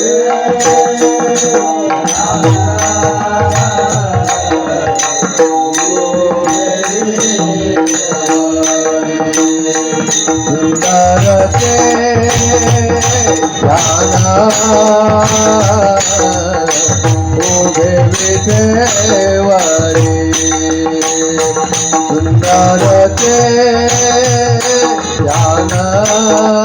Yeah. Allah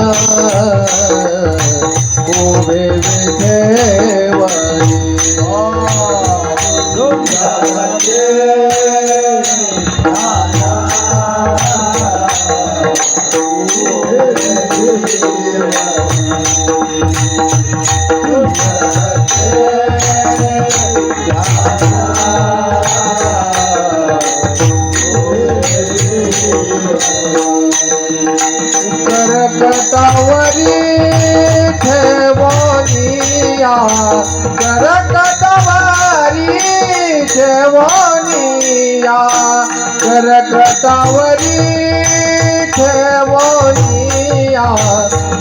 करकटावरी ठेवनिया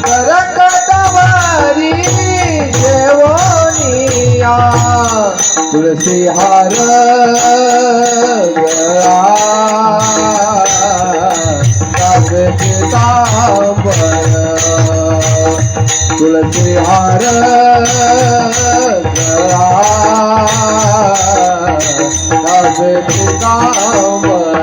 करकटावरी ठेवनिया तुलसी हार गळा कागदावर तुलसी हार गळा. देवनिया करकटवरी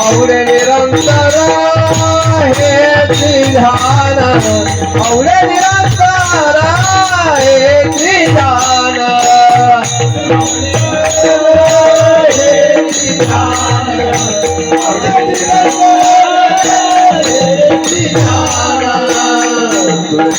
आवडे निरंतर हे ध्यान आवडे निरंतर हे ध्यान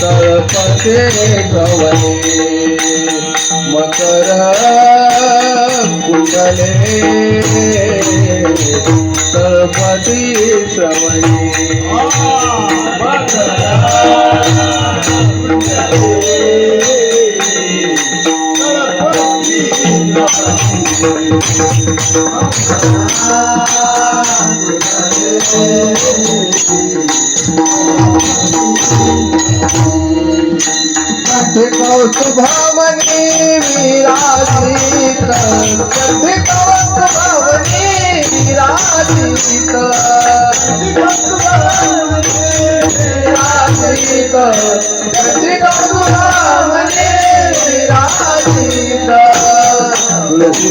तळपते गवले मकर कुंडले तळपती श्रवणी. कथे कौस्तुभामणी विराजित कथे कौस्तुभामणी विराजित विराजित कथे कौस्तुभामणी विराजित तुलसी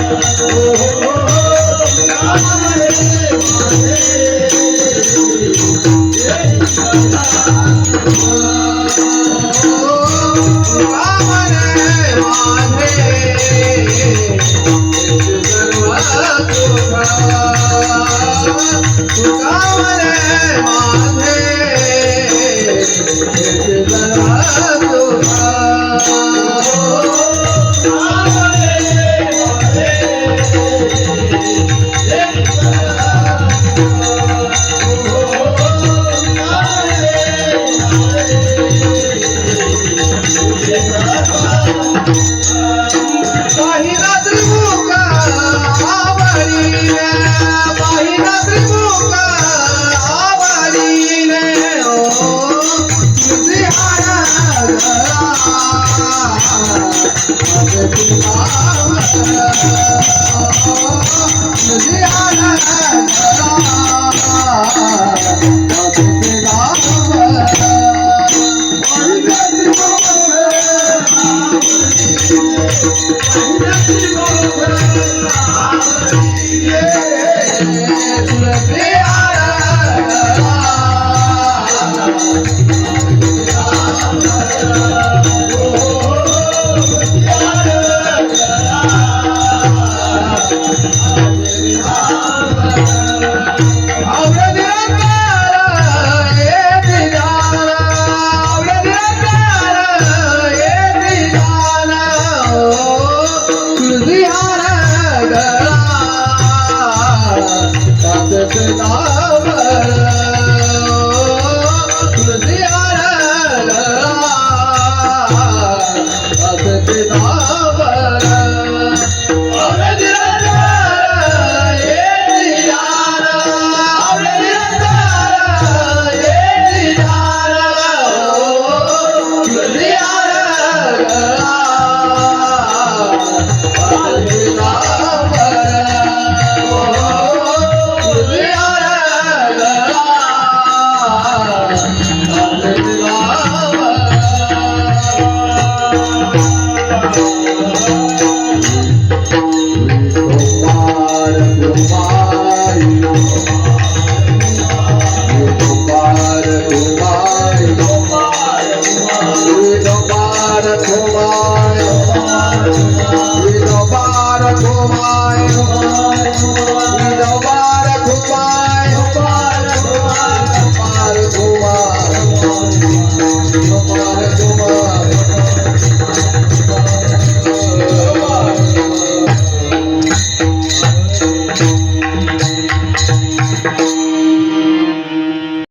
कामने माझे